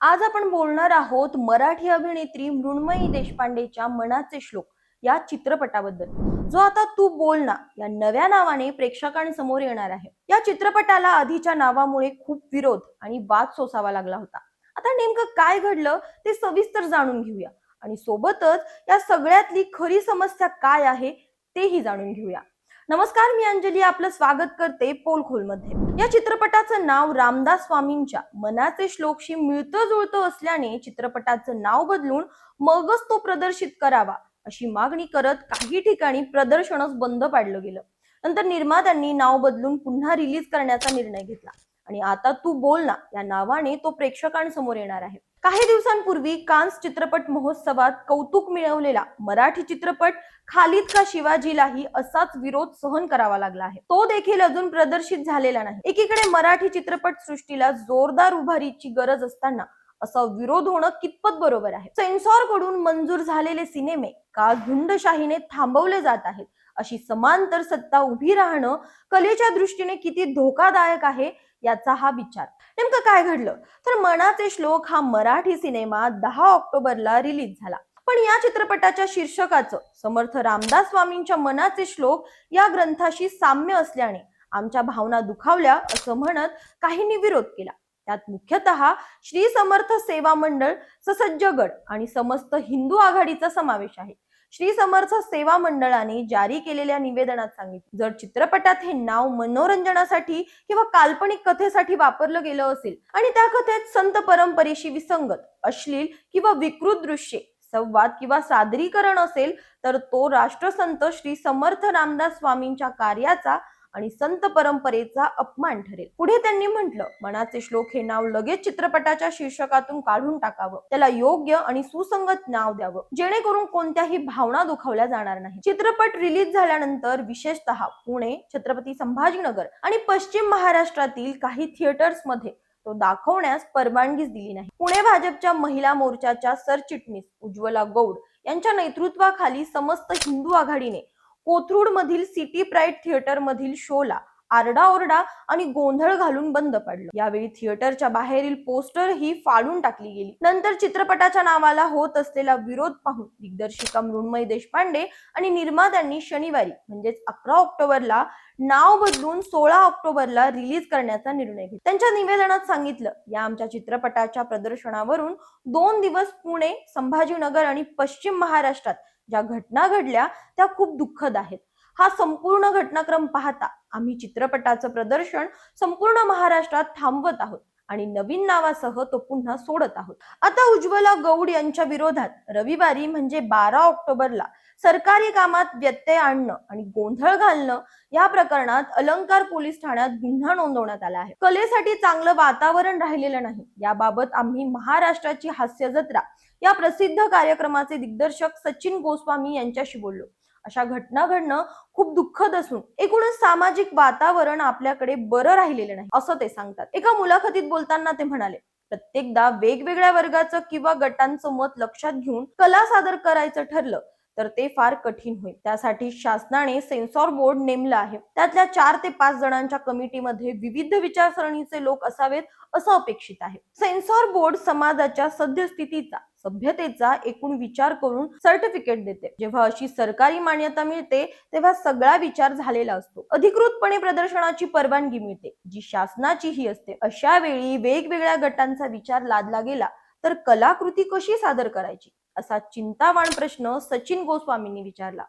आज आपण बोलणार आहोत मराठी अभिनेत्री मृण्मयी देशपांडेच्या मनाचे श्लोक या चित्रपटाबद्दल. जो आता तू बोल ना या नव्या नावाने प्रेक्षकांसमोर येणार आहे. या चित्रपटाला आधीच्या नावामुळे खूप विरोध आणि वाद सोसावा लागला होता. आता नेमकं काय घडलं ते सविस्तर जाणून घेऊया. आणि सोबतच या सगळ्यातली खरी समस्या काय आहे तेही जाणून घेऊया. नमस्कार मी अंजली आपलं स्वागत करते पोलखोलमध्ये. या चित्रपटाचं नाव रामदास स्वामींच्या मनाचे श्लोकशी मिळतं जुळतं असल्याने चित्रपटाचं नाव बदलून मगच तो प्रदर्शित करावा अशी मागणी करत काही ठिकाणी प्रदर्शनच बंद पाडलं गेलं. नंतर निर्मात्यांनी नाव बदलून पुन्हा रिलीज करण्याचा निर्णय घेतला. आणि आता तू बोल ना या नावाने तो प्रेक्षकांसमोर येणार आहे. काही दिवसांपूर्वी कान्स चित्रपट महोत्सवात कौतुक मिळवलेला मराठी चित्रपट खालिद का शिवाजीलाही असाच विरोध सहन करावा लागला आहे. तो देखील अजून प्रदर्शित झालेला नाही. एकीकडे मराठी चित्रपट सृष्टीला जोरदार उभारीची गरज असताना असा विरोध होणं कितपत बरोबर आहे? सेन्सॉरकडून मंजूर झालेले सिनेमे का झुंडशाहीने थांबवले जात आहेत? अशी समांतर सत्ता उभी राहणं कलेच्या दृष्टीने किती धोकादायक आहे? याचा हा विचार. नेमकं काय घडलं? तर मनाचे श्लोक हा मराठी सिनेमा दहा ऑक्टोबरला रिलीज झाला. पण या चित्रपटाच्या शीर्षकाचं समर्थ रामदास स्वामींच्या मनाचे श्लोक या ग्रंथाशी साम्य असल्याने आमच्या भावना दुखावल्या असं म्हणत काहींनी विरोध केला. त्यात मुख्यतः श्री समर्थ सेवा मंडळ ससज्जगड आणि समस्त हिंदू आघाडीचा समावेश आहे. श्री समर्थ सेवा मंडळाने जारी केलेल्या निवेदनात सांगितले. जर चित्रपटात हे नाव मनोरंजनासाठी किंवा काल्पनिक कथेसाठी वापरलं गेलं असेल आणि त्या कथेत संत परंपरेशी विसंगत अश्लील किंवा विकृत दृश्ये संवाद किंवा सादरीकरण असेल तर तो राष्ट्रसंत श्री समर्थ रामदास स्वामींच्या कार्याचा आणि संत परंपरेचा अपमान ठरेल. पुढे त्यांनी म्हटलं मनाचे श्लोक हे नाव लगेच चित्रपटाच्या शीर्षकातून काढून टाकावं. त्याला योग्य आणि सुसंगत नाव द्यावं. जेणेकरून कोणत्याही भावना दुखावल्या जाणार नाही. चित्रपट रिलीज झाल्यानंतर विशेषतः पुणे छत्रपती संभाजीनगर आणि पश्चिम महाराष्ट्रातील काही थिएटर्समध्ये तो दाखवण्यास परवानगीच दिली नाही. पुणे भाजपच्या महिला मोर्चाच्या सरचिटणीस उज्ज्वला गौड यांच्या नेतृत्वाखाली समस्त हिंदू आघाडीने कोथरूड मधील सिटी प्राईड थिएटर मधील शोला आरडाओरडा आणि गोंधळ घालून बंद पडलं. यावेळी थिएटरच्या बाहेरील पोस्टर ही फाडून टाकली गेली. नंतर चित्रपटाच्या नावाला होत असलेला विरोध पाहून दिग्दर्शिका मृण्मयी देशपांडे आणि निर्मात्यांनी शनिवारी म्हणजेच अकरा ऑक्टोबरला नाव बदलून सोळा ऑक्टोबरला रिलीज करण्याचा निर्णय घेतला. त्यांच्या निवेदनात सांगितलं या आमच्या चित्रपटाच्या प्रदर्शनावरून दोन दिवस पुणे संभाजीनगर आणि पश्चिम महाराष्ट्रात ज्या घटना घडल्या त्या खूप दुःखद आहेत. हा संपूर्ण घटनाक्रम पाहता आम्ही चित्रपटाचं प्रदर्शन संपूर्ण महाराष्ट्रात थांबवत आहोत आणि नवीन नावासह तो पुन्हा सोडत आहोत. आता उज्ज्वला गौड यांच्या विरोधात रविवारी म्हणजे बारा ऑक्टोबरला सरकारी कामात व्यत्यय आणणं आणि गोंधळ घालणं या प्रकरणात अलंकार पोलीस ठाण्यात गुन्हा नोंदवण्यात आला आहे. कलेसाठी चांगलं वातावरण राहिलेलं नाही. याबाबत आम्ही महाराष्ट्राची हास्य जत्रा या प्रसिद्ध कार्यक्रमाचे दिग्दर्शक सचिन गोस्वामी यांच्याशी बोललो. अशा घटना घडणं खूप दुःखद असून एकूणच सामाजिक वातावरण आपल्याकडे बरं राहिलेलं नाही असं ते सांगतात. एका मुलाखतीत बोलताना ते म्हणाले प्रत्येकदा वेगवेगळ्या वर्गाचं किंवा गटांचं मत लक्षात घेऊन कला सादर करायचं ठरलं तर ते फार कठीण होईल. त्यासाठी शासनाने सेन्सॉर बोर्ड नेमलं आहे. त्यातल्या चार ते पाच जणांच्या कमिटीमध्ये विविध विचारसरणीचे लोक असावेत असं अपेक्षित आहे. सेन्सॉर बोर्ड समाजाच्या सद्यस्थितीचा सभ्यतेचा एकूण विचार करून सर्टिफिकेट देते. जेव्हा अशी सरकारी मान्यता मिळते तेव्हा सगळा विचार झालेला असतो. अधिकृतपणे प्रदर्शनाची परवानगी मिळते. जी शासनाची ही असते. अशा वेळी वेगवेगळ्या गटांचा विचार लादला गेला तर कलाकृती कशी सादर करायची? असा चिंतावाण प्रश्न सचिन गोस्वामींनी विचारला.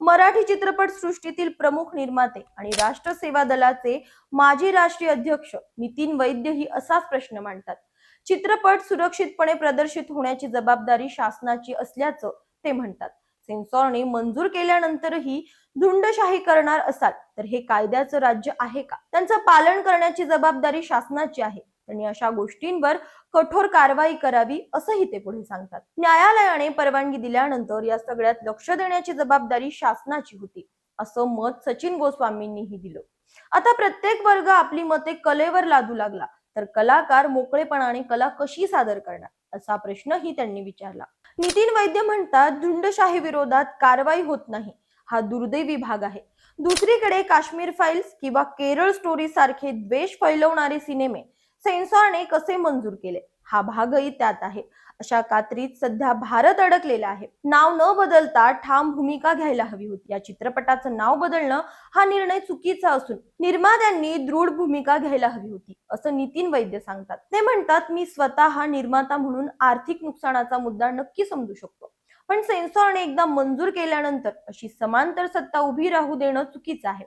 मराठी चित्रपट सृष्टीतील प्रमुख निर्माते आणि राष्ट्र सेवा दलाचे माजी राष्ट्रीय अध्यक्ष नितीन वैद्य ही असाच प्रश्न मांडतात. चित्रपट सुरक्षितपणे प्रदर्शित होण्याची जबाबदारी शासनाची असल्याचं ते म्हणतात. सेन्सॉरने मंजूर केल्यानंतरही धुंडशाही करणार असाल तर हे कायद्याचं राज्य आहे का? त्यांचं पालन करण्याची जबाबदारी शासनाची आहे. त्यांनी अशा गोष्टींवर कठोर कारवाई करावी असंही ते पुढे सांगतात. न्यायालयाने परवानगी दिल्यानंतर या सगळ्यात लक्ष देण्याची जबाबदारी शासनाची होती असं मत सचिन गोस्वामींनीही दिलं. आता प्रत्येक वर्ग आपली मते कलेवर लादू लागला. तर कलाकार मोकळेपणाने कला कशी सादर करणार? असा प्रश्नही त्यांनी विचारला. नितीन वैद्य म्हणतात झुंडशाही विरोधात कारवाई होत नाही. हा दुर्दैवी भाग आहे. दुसरीकडे काश्मीर फाईल्स किंवा केरळ स्टोरी सारखे द्वेष फैलवणारे सिनेमे सेन्सॉरने कसे मंजूर केले? हा भागही त्यात आहे. अशा कात्रीत सध्या भारत अडकलेला आहे. नाव न बदलता ठाम भूमिका घ्यायला हवी होती. या चित्रपटाचं नाव बदलणं हा निर्णय चुकीचा असून निर्मात्यांनी दृढ भूमिका घ्यायला हवी होती असं नितीन वैद्य सांगतात. ते म्हणतात मी स्वतः निर्माता म्हणून आर्थिक नुकसानाचा मुद्दा नक्की समजू शकतो. पण सेन्सॉरने एकदा मंजूर केल्यानंतर अशी समांतर सत्ता उभी राहू देणं चुकीचं आहे.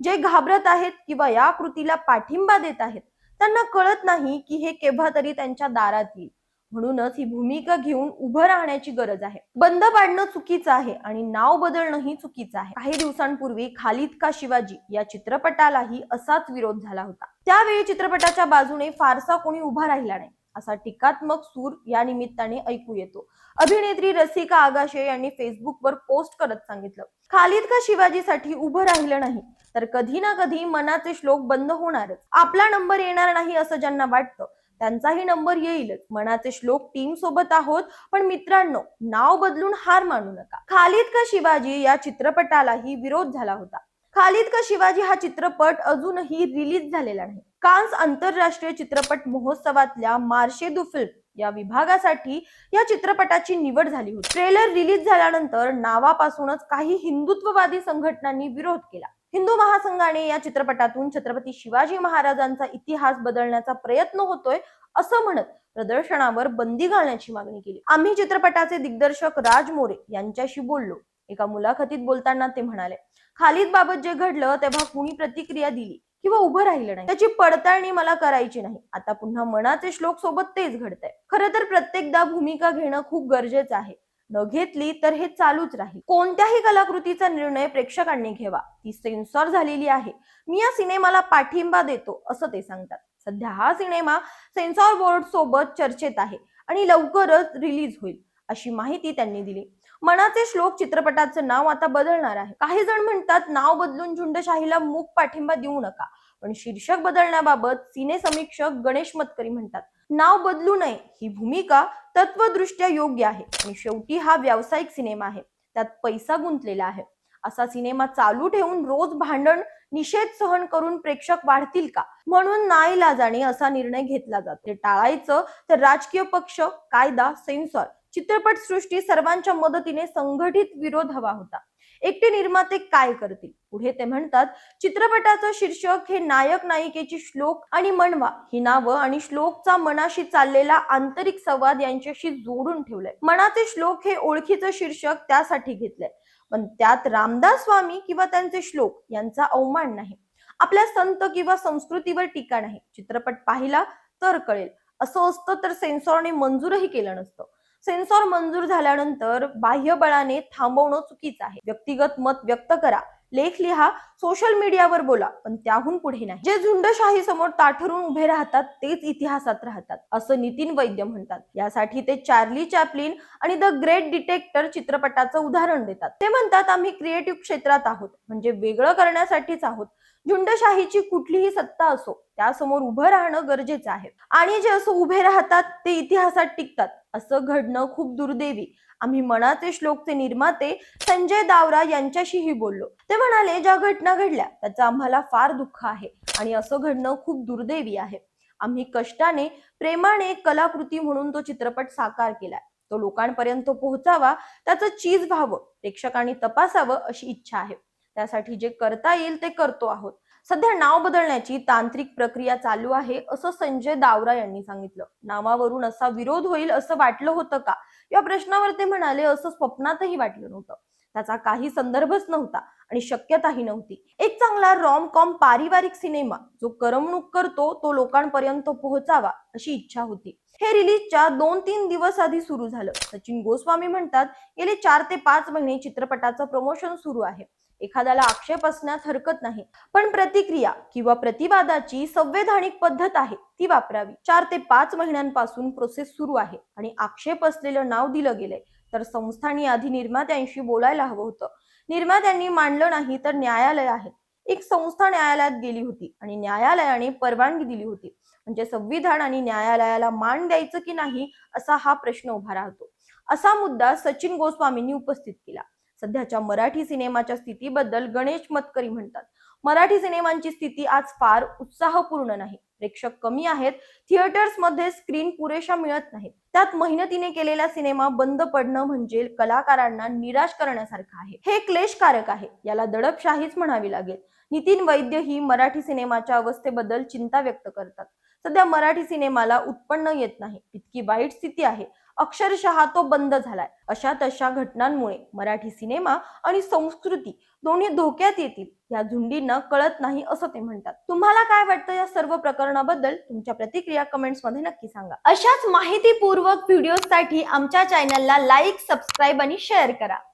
जे घाबरत आहेत किंवा या कृतीला पाठिंबा देत आहेत त्यांना कळत नाही की हे केव्हा तरी त्यांच्या दारात येईल. म्हणूनच ही भूमिका घेऊन उभं राहण्याची गरज आहे. बंद पाडणं चुकीचं आहे आणि नाव बदलणंही चुकीचं आहे. काही दिवसांपूर्वी खालिद का शिवाजी या चित्रपटालाही असाच विरोध झाला होता. त्यावेळी चित्रपटाच्या बाजूने फारसा कोणी उभा राहिला नाही. असा टीकात्मक सूर या निमित्ताने ऐकू येतो. अभिनेत्री रसिका आगाशे यांनी फेसबुकवर पोस्ट करत सांगितलं खालिद का शिवाजीसाठी उभं राहिलं नाही? तर कधी ना कधी मनाचे श्लोक बंद होणारच. आपला नंबर येणार नाही असं ज्यांना वाटतं त्यांचाही नंबर येईलच. मनाचे श्लोक टीम सोबत आहोत पण मित्रांनो नाव बदलून हार मानू नका. खालिद का शिवाजी या चित्रपटालाही विरोध झाला होता. खालिद का शिवाजी हा चित्रपट अजूनही रिलीज झालेला नाही. कान्स आंतरराष्ट्रीय चित्रपट महोत्सवातल्या मार्शे दु फिल्म या विभागासाठी या चित्रपटाची निवड झाली होती. ट्रेलर रिलीज झाल्यानंतर नावापासूनच काही हिंदुत्ववादी संघटनांनी विरोध केला. हिंदू महासंघाने या चित्रपटातून छत्रपती शिवाजी महाराजांचा इतिहास बदलण्याचा प्रयत्न होतोय असं म्हणत प्रदर्शनावर बंदी घालण्याची मागणी केली. आम्ही चित्रपटाचे दिग्दर्शक राज मोरे यांच्याशी बोललो. एका मुलाखतीत बोलताना ते म्हणाले खालीद बाबत जे घडलं तेव्हा कुणी प्रतिक्रिया दिली? किंवा उभं राहिलं नाही. त्याची पडताळणी मला करायची नाही. आता पुन्हा मनाचे श्लोक सोबत तेच घडतंय. खरं तर प्रत्येकदा भूमिका घेणं खूप गरजेचं आहे. न घेतली तर हे चालूच राहील. कोणत्याही कलाकृतीचा निर्णय प्रेक्षकांनी घ्यावा. ती सेन्सॉर झालेली आहे. मी या सिनेमाला पाठिंबा देतो असं ते सांगतात. सध्या हा सिनेमा सेन्सॉर बोर्ड सोबत चर्चेत आहे आणि लवकरच रिलीज होईल अशी माहिती त्यांनी दिली. मनाचे श्लोक चित्रपटाचं नाव आता बदलणार आहे. काही जण म्हणतात नाव बदलून झुंडशाहीला मूक पाठिंबा देऊ नका. पण शीर्षक बदलण्याबाबत सिने समीक्षक गणेश मतकरी म्हणतात नाव बदलू नये ही भूमिका तत्वदृष्ट्या योग्य आहे. आणि शेवटी हा व्यावसायिक सिनेमा आहे. त्यात पैसा गुंतलेला आहे. असा सिनेमा चालू ठेवून रोज भांडण निषेध सहन करून प्रेक्षक वाढतील का? म्हणून नाईलाजाने असा निर्णय घेतला जातो. ते टाळायचं तर राजकीय पक्ष कायदा सेन्सॉर चित्रपट सृष्टी सर्वांच्या मदतीने संघटित विरोध हवा होता. एकटे निर्माते काय करतील? पुढे ते म्हणतात चित्रपटाचं शीर्षक हे नायक नायिकेची श्लोक आणि मनवा. ही नावं आणि श्लोकचा मनाशी चाललेला आंतरिक संवाद यांच्याशी जोडून ठेवलंय. मनाचे श्लोक हे ओळखीचं शीर्षक त्यासाठी घेतलंय. पण त्यात रामदास स्वामी किंवा त्यांचे श्लोक यांचा अवमान नाही. आपल्या संत किंवा संस्कृतीवर टीका नाही. चित्रपट पाहिला तर कळेल. असं असतं तर सेन्सॉरने मंजूरही केलं नसतं. सेन्सॉर मंजूर झाल्यानंतर बाह्य बळाने थांबवणं चुकीचं आहे. व्यक्तिगत मत व्यक्त करा. लेख लिहा सोशल मीडियावर बोला पण त्याहून पुढे नाही. जे झुंडशाही समोर ताठरून उभे राहतात तेच इतिहासात राहतात असं नितीन वैद्य म्हणतात. यासाठी ते चार्ली चॅपलिन आणि द ग्रेट डिटेक्टर चित्रपटाचं उदाहरण देतात. ते म्हणतात आम्ही क्रिएटिव्ह क्षेत्रात आहोत म्हणजे वेगळं करण्यासाठीच आहोत. झुंडशाहीची कुठलीही सत्ता असो त्यासमोर उभं राहणं गरजेचं आहे. आणि जे असं उभे राहतात ते इतिहासात टिकतात. असं घडणं खूप दुर्दैवी. आम्ही मनाचे श्लोकचे निर्माते संजय दावरा यांच्याशीही बोललो. ते म्हणाले ज्या घटना घडल्या त्याचं आम्हाला फार दुःख आहे आणि असं घडणं खूप दुर्दैवी आहे. आम्ही कष्टाने प्रेमाने कलाकृती म्हणून तो चित्रपट साकार केलाय. तो लोकांपर्यंत पोहोचावा त्याचं चीज व्हावं प्रेक्षकांनी तपासावं अशी इच्छा आहे. त्यासाठी जे करता येईल ते करतो आहोत. सध्या नाव बदलण्याची तांत्रिक प्रक्रिया चालू आहे असं संजय दावरा यांनी सांगितलं. नावावरून असा विरोध होईल असं वाटलं होतं का? या प्रश्नावर ते म्हणाले असं स्वप्नातही वाटलं नव्हतं. त्याचा काही संदर्भच नव्हता आणि शक्यताही नव्हती. एक चांगला रॉम कॉम पारिवारिक सिनेमा जो करमणूक करतो तो लोकांपर्यंत पोहोचावा अशी इच्छा होती. हे रिलीजच्या दोन तीन दिवस आधी सुरू झालं. सचिन गोस्वामी म्हणतात गेले चार ते पाच महिने चित्रपटाचं प्रमोशन सुरू आहे. एखाद्याला आक्षेप असण्यात हरकत नाही. पण प्रतिक्रिया किंवा प्रतिवादाची संवैधानिक पद्धत आहे ती वापरावी. चार ते पाच महिन्यांपासून प्रोसेस सुरू आहे आणि आक्षेप असलेलं नाव दिलं गेलंय. तर संस्थांनी आधी निर्मात्यांशी बोलायला हवं होतं. निर्मात्यांनी मांडलं नाही तर न्यायालय आहे. एक संस्था न्यायालयात गेली होती आणि न्यायालयाने परवानगी दिली होती. म्हणजे संविधान आणि न्यायालयाला मान द्यायचं की नाही असा हा प्रश्न उभा राहतो. असा मुद्दा सचिन गोस्वामींनी उपस्थित केला. सध्याच्या मराठी सिनेमाच्या स्थितीबद्दल गणेश मतकरी म्हणतात. मराठी सिनेमांची स्थिती आज फार उत्साहपूर्ण नाही. प्रेक्षक कमी आहेत. थिएटर्समध्ये स्क्रीन पुरेशा मिळत नाहीत. त्यात मेहनतीने केलेला सिनेमा बंद पडणं म्हणजे कलाकारांना निराश करण्यासारखं आहे. हे क्लेशकारक आहे. याला दडपशाहीच म्हणावी लागेल. नितीन वैद्य ही मराठी सिनेमाच्या अवस्थेबद्दल चिंता व्यक्त करतात. सध्या मराठी सिनेमाला उत्पन्न येत नाही. इतकी वाईट स्थिती आहे. अक्षरशः तो बंद झालाय. अशा तशा घटनांमुळे मराठी सिनेमा आणि संस्कृती दोन्ही धोक्यात येतील. या झुंडींना कळत नाही असं ते म्हणतात. तुम्हाला काय वाटतं या सर्व प्रकरणाबद्दल? तुमच्या प्रतिक्रिया कमेंट्समध्ये नक्की सांगा. अशाच माहितीपूर्वक व्हिडिओसाठी आमच्या चॅनलला लाईक सबस्क्राईब आणि शेअर करा.